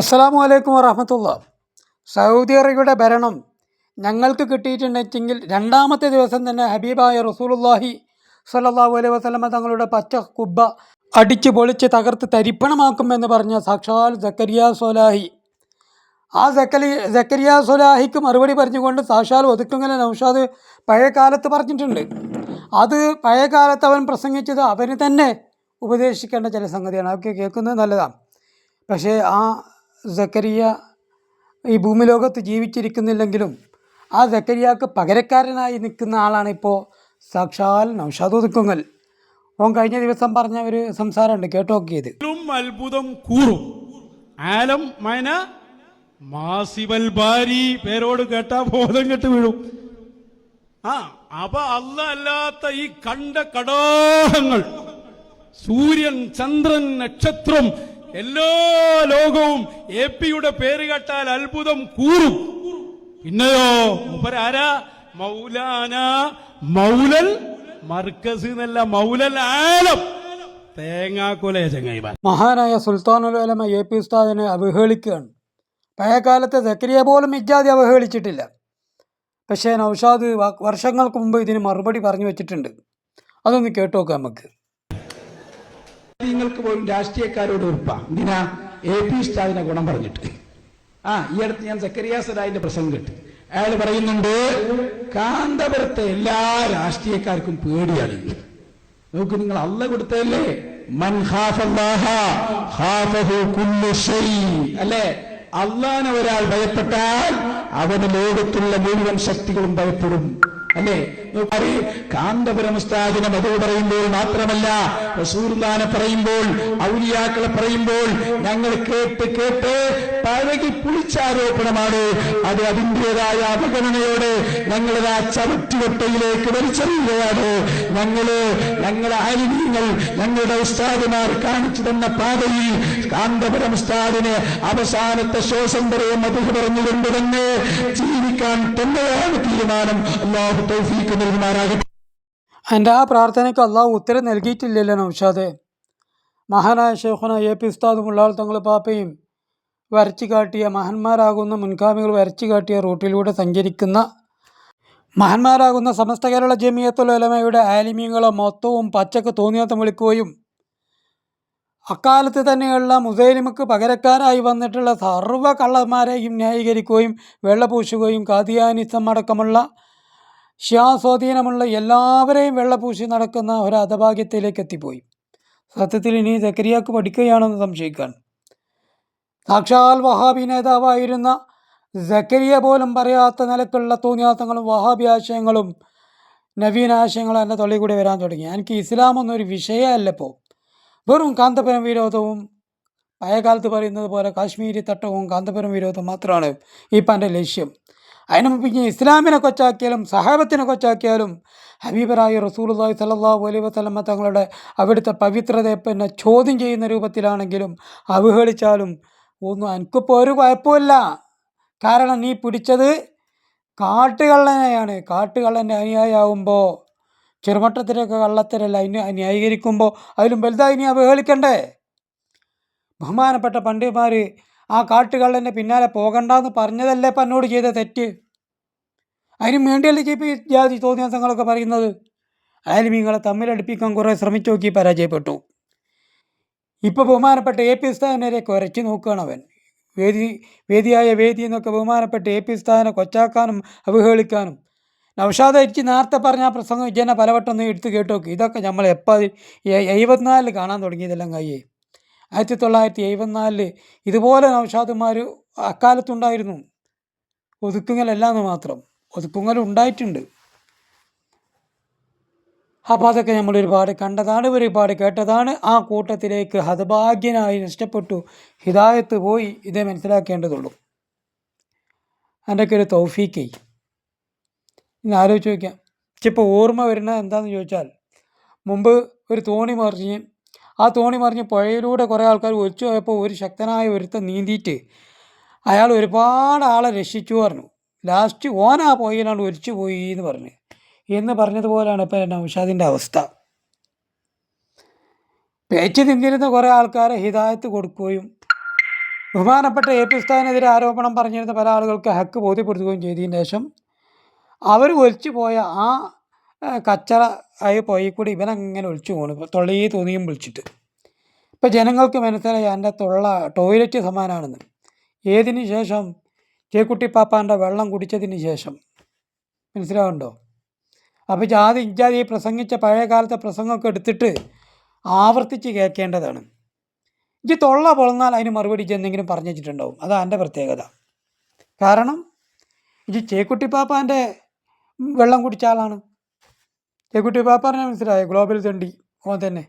അസ്സലാമു വലൈക്കും വറഹമത്തുള്ള. സൗദി അറേബ്യയുടെ ഭരണം ഞങ്ങൾക്ക് കിട്ടിയിട്ടുണ്ടെങ്കിൽ രണ്ടാമത്തെ ദിവസം തന്നെ ഹബീബായ റസൂലുള്ളാഹി സ്വല്ലല്ലാഹു അലൈഹി വസ്ലമ തങ്ങളുടെ പച്ച കുബ്ബ അടിച്ച് പൊളിച്ച് തകർത്ത് തരിപ്പണമാക്കുമെന്ന് പറഞ്ഞ സാക്ഷാൽ സക്കരിയ സോലാഹി. ആ സക്കലി സക്കരിയ സോലാഹിക്ക് മറുപടി പറഞ്ഞുകൊണ്ട് സാക്ഷാൽ ഒതുക്കുങ്ങനെ നൗഷാദ് പഴയ കാലത്ത് പറഞ്ഞിട്ടുണ്ട്. അത് പഴയ കാലത്ത് അവൻ പ്രസംഗിച്ചത് അവന് തന്നെ ഉപദേശിക്കേണ്ട ചില സംഗതിയാണ്. അതൊക്കെ കേൾക്കുന്നത് നല്ലതാണ്. പക്ഷേ ആ സക്കരിയ ഈ ഭൂമി ലോകത്ത് ജീവിച്ചിരിക്കുന്നില്ലെങ്കിലും ആ സക്കരിയാക്ക് പകരക്കാരനായി നിൽക്കുന്ന ആളാണ് ഇപ്പോൾ സാക്ഷാൽ നൗഷാദ് ഒതുക്കുങ്ങൽ. ഓൻ കഴിഞ്ഞ ദിവസം പറഞ്ഞ ഒരു സംസാരമുണ്ട് കേട്ടോക്കിയത് അത്ഭുതം കൂറും ആലം മന മാസിവൽ ബാരി പേരോട് കേട്ടാ ബോധം കെട്ട് വീഴും. ആ അപ്പൊ അല്ല അല്ലാത്ത ഈ കണ്ട കടാഹങ്ങൾ. സൂര്യൻ ചന്ദ്രൻ നക്ഷത്രം എല്ലാ ലോകവും എ പിയുടെ പേര് കേട്ടാൽ അത്ഭുതം കൂറും. പിന്നെയോ മൂപ്പരാരാ മൗലാന മൗലൽ മർക്കസ് എന്നല്ല മൗലൽ ആലം. മഹാനായ സുൽത്താനുൽ അലമ എ പി ഉസ്താദിനെ അവഹേളിക്കുകയാണ്. പഴയകാലത്തെ സക്കരിയ പോലും ഇജാതി അവഹേളിച്ചിട്ടില്ല. പക്ഷേ നൗഷാദ് വർഷങ്ങൾക്ക് മുമ്പ് ഇതിന് മറുപടി പറഞ്ഞു വെച്ചിട്ടുണ്ട്. അതൊന്ന് കേട്ടോക്കാം നമുക്ക്. നിങ്ങൾക്ക് പോലും രാഷ്ട്രീയക്കാരോട് ഉറപ്പ. എന്തിനാ? എ പി സ്റ്റാലിനെ ഗുണം പറഞ്ഞിട്ട്. ആ ഈ അടുത്ത് ഞാൻ സക്കരിയ സദായിന്റെ പ്രസംഗം കേട്ടു. അയാൾ പറയുന്നുണ്ട് കാന്തപുരത്തെ എല്ലാ രാഷ്ട്രീയക്കാർക്കും പേടിയാണ്. നോക്ക് നിങ്ങൾ അല്ല കൊടുത്തല്ലേ അല്ലേ? അള്ളാനെ ഒരാൾ ഭയപ്പെട്ടാൽ അവന് ലോകത്തുള്ള മുഴുവൻ ശക്തികളും ഭയപ്പെടും. അല്ലേ? നോക്ക് കാന്തപുരം ഉസ്താദിനെ മധു പറയുമ്പോൾ മാത്രമല്ല റസൂർദാനെ പറയുമ്പോൾ ഔലിയാക്കളെ പറയുമ്പോൾ ഞങ്ങൾ കേട്ട് കേട്ട് പഴകി പുളിച്ചാരോപണമാണ്. അത് അതിന്റെതായ അവഗണനയോട് ഞങ്ങളത് ആ ചവിറ്റുകൊട്ടയിലേക്ക് വലിച്ചെറിയുകയാണ്. ഞങ്ങൾ ഞങ്ങളെ അരിഞ്ഞങ്ങൾ ഞങ്ങളുടെ ഉസ്താദുമാർ കാണിച്ചു തന്ന പാതയിൽ കാന്തപുരം ഉസ്താദിന് അവസാനത്തെ ശ്വാസം വരെ മധു പറഞ്ഞുകൊണ്ട് തന്നെ ജീവിക്കാൻ തന്നെയാണ് തീരുമാനം. അള്ളാഹു തൗഫീക്ക് നൽകുമാറാകട്ടെ. എന്റെ ആ പ്രാർത്ഥനയ്ക്ക് അള്ളാഹു ഉത്തരം നൽകിയിട്ടില്ലല്ലോ നൗഷാദെ. മഹാനായ ഷെയ്ഖുന എ പി ഉസ്താദ് മുള്ളാൾ തങ്ങൾ പാപ്പയും വരച്ചു കാട്ടിയ മഹന്മാരാകുന്ന മുൻഗാമികൾ വരച്ചു കാട്ടിയ റൂട്ടിലൂടെ സഞ്ചരിക്കുന്ന മഹാന്മാരാകുന്ന സമസ്ത കേരള ജമിയത്തുൽ ഉലമയുടെ ആലിമീങ്ങളെ മൊത്തവും പച്ചക്ക് തോന്നിയത്തം വിളിക്കുകയും അക്കാലത്ത് തന്നെയുള്ള മുസൈലിമക്ക് പകരക്കാരായി വന്നിട്ടുള്ള സർവ കള്ളന്മാരെയും ന്യായീകരിക്കുകയും വെള്ളപൂശുകയും കാതിയാനിസം അടക്കമുള്ള ശ്യാസ്വാധീനമുള്ള എല്ലാവരെയും വെള്ളപൂശി നടക്കുന്ന ഒരു അധഭാഗ്യത്തിലേക്ക് എത്തിപ്പോയി. സത്യത്തിൽ ഇനി ജക്കരിയാക്ക് പഠിക്കുകയാണെന്ന് സംശയിക്കാൻ. സാക്ഷാൽ വഹാബി നേതാവായിരുന്ന ജക്കരിയ പോലും പറയാത്ത നിലക്കുള്ള തോന്നിയാത്തങ്ങളും വഹാബി ആശയങ്ങളും നവീന ആശയങ്ങളും എന്റെ തൊള്ളി കൂടി വരാൻ തുടങ്ങി. എനിക്ക് ഇസ്ലാം എന്നൊരു വിഷയമല്ല ഇപ്പോൾ വെറും കാന്തപുരം വിരോധവും പഴയകാലത്ത് പറയുന്നത് പോലെ കാശ്മീരി തട്ടവും കാന്തപുരം വിരോധവും മാത്രമാണ് ഇപ്പം എന്റെ ലക്ഷ്യം. അതിന് ഇനി ഇസ്ലാമിനെ കൊച്ചാക്കിയാലും സഹാബത്തിനെ കൊച്ചാക്കിയാലും ഹബീബറായി റസൂലുള്ളാഹി സ്വല്ലല്ലാഹു അലൈഹി വസല്ലമ തങ്ങളുടെ അവിടുത്തെ പവിത്രതയെ പിന്നെ ചോദ്യം ചെയ്യുന്ന രൂപത്തിലാണെങ്കിലും അവഹേളിച്ചാലും ഒന്നും എനിക്കിപ്പോൾ ഒരു കുഴപ്പമില്ല കാരണം നീ പിടിച്ചത് കാട്ടുകള്ളനെയാണ്. കാട്ടുകള്ളന്റെ അനുയായിയാവുമ്പോൾ ചെറുമട്ടത്തിലൊക്കെ കള്ളത്തരല്ല അതിന് ന്യായീകരിക്കുമ്പോൾ അതിലും വലുതായി നീ അവഹേളിക്കണ്ടേ? ബഹുമാനപ്പെട്ട പണ്ഡിതന്മാർ ആ കാട്ടുകള്ളന്റെ പിന്നാലെ പോകണ്ടെന്ന് പറഞ്ഞതല്ലേ ഇപ്പം എന്നോട് ചെയ്ത തെറ്റ്? അതിനും വേണ്ടിയല്ലേ ചീപ്പ് ജാതി തോന്നിയാസങ്ങളൊക്കെ പറയുന്നത്? ആലിമീങ്ങളെ തമ്മിലടുപ്പിക്കാൻ കുറേ ശ്രമിച്ചു നോക്കി പരാജയപ്പെട്ടു. ഇപ്പോൾ ബഹുമാനപ്പെട്ട എ പി സ്ഥാനരെ കുരച്ച് നോക്കുകയാണ് അവൻ. വേദി വേദിയായ വേദി എന്നൊക്കെ ബഹുമാനപ്പെട്ട് എ പി സ്ഥാനം കൊച്ചാക്കാനും അവഹേളിക്കാനും. നൗഷാദ് എനിക്ക് നേരത്തെ പറഞ്ഞ ആ പ്രസംഗം ഇജനെ പലവട്ടം ഒന്ന് എടുത്ത് കേട്ടോക്ക്. ഇതൊക്കെ നമ്മൾ എപ്പോൾ എഴുപത്തിനാലിൽ കാണാൻ തുടങ്ങിയതെല്ലാം കയ്യേ. ആയിരത്തി തൊള്ളായിരത്തി എഴുപത്തിനാലിൽ ഇതുപോലെ നൗഷാദുമാർ അക്കാലത്തുണ്ടായിരുന്നു. ഒതുക്കുങ്ങലല്ലാന്ന് മാത്രം. ഒതുക്കുങ്ങൽ ഉണ്ടായിട്ടുണ്ട് അപ്പോൾ അതൊക്കെ നമ്മൾ ഒരുപാട് കണ്ടതാണ് ഒരുപാട് കേട്ടതാണ്. ആ കൂട്ടത്തിലേക്ക് ഹതഭാഗ്യനായി നഷ്ടപ്പെട്ടു. ഹിദായത്ത് പോയി. ഇതേ മനസ്സിലാക്കേണ്ടതുള്ളൂ. അതിന്റെയൊക്കെ ഒരു തൗഫീക്കേ ഇന്ന് ആലോചിച്ച് നോക്കാം ഇപ്പോൾ ഓർമ്മ വരുന്നത് എന്താണെന്ന് ചോദിച്ചാൽ മുമ്പ് ഒരു തോണി മറിഞ്ഞ് ആ തോണി മറിഞ്ഞ് പുഴയിലൂടെ കുറേ ആൾക്കാർ ഒഴിച്ചു പോയപ്പോൾ ഒരു ശക്തനായ ഒരുത്തൻ നീന്തിയിട്ട് അയാൾ ഒരുപാട് ആളെ രക്ഷിച്ചു പറഞ്ഞു. ലാസ്റ്റ് ഓനാ പുഴയിലാണ് ഒലിച്ചു പോയി എന്ന് പറഞ്ഞു. എന്ന് പറഞ്ഞതുപോലെയാണ് ഇപ്പോൾ നൗഷാദിന്റെ അവസ്ഥ. പേച്ച് തിന്നിരുന്ന കുറേ ആൾക്കാരെ ഹിതായത്ത് കൊടുക്കുകയും ബഹുമാനപ്പെട്ട എ പി ആരോപണം പറഞ്ഞിരുന്ന പല ആളുകൾക്ക് ഹക്ക് ബോധ്യപ്പെടുത്തുകയും ചെയ്തതിന് ശേഷം അവർ ഒലിച്ചു പോയ ആ കച്ചറ ആയി പോയി കൂടി ഇവനങ്ങനെ ഒളിച്ചു പോകണം തൊള്ളി തോന്നിയും വിളിച്ചിട്ട്. ഇപ്പം ജനങ്ങൾക്ക് മനസ്സിലായി എന്റെ തൊള്ള ടോയ്ലറ്റ് സമാനാണെന്ന്. ഏതിന് ശേഷം? ചേക്കുട്ടി പാപ്പാന്റെ വെള്ളം കുടിച്ചതിന് ശേഷം. മനസ്സിലാവുണ്ടോ അപ്പോൾ ജാതി ഈ പ്രസംഗിച്ച പഴയ കാലത്തെ പ്രസംഗമൊക്കെ എടുത്തിട്ട് ആവർത്തിച്ച് കേൾക്കേണ്ടതാണ് ഇജ്ജ് തൊള്ള പൊളന്നാൽ അതിന് മറുപടി ഇജ്ജ് എന്തെങ്കിലും പറഞ്ഞു വെച്ചിട്ടുണ്ടാവും. അതാ എന്റെ പ്രത്യേകത. കാരണം ഇത് ചേക്കുട്ടി പാപ്പാന്റെ വെള്ളം കുടിച്ച ആളാണ്. പറഞ്ഞാൽ മനസ്സിലായോ? ഗ്ലോബൽ തണ്ടി ഓൻ തന്നെ.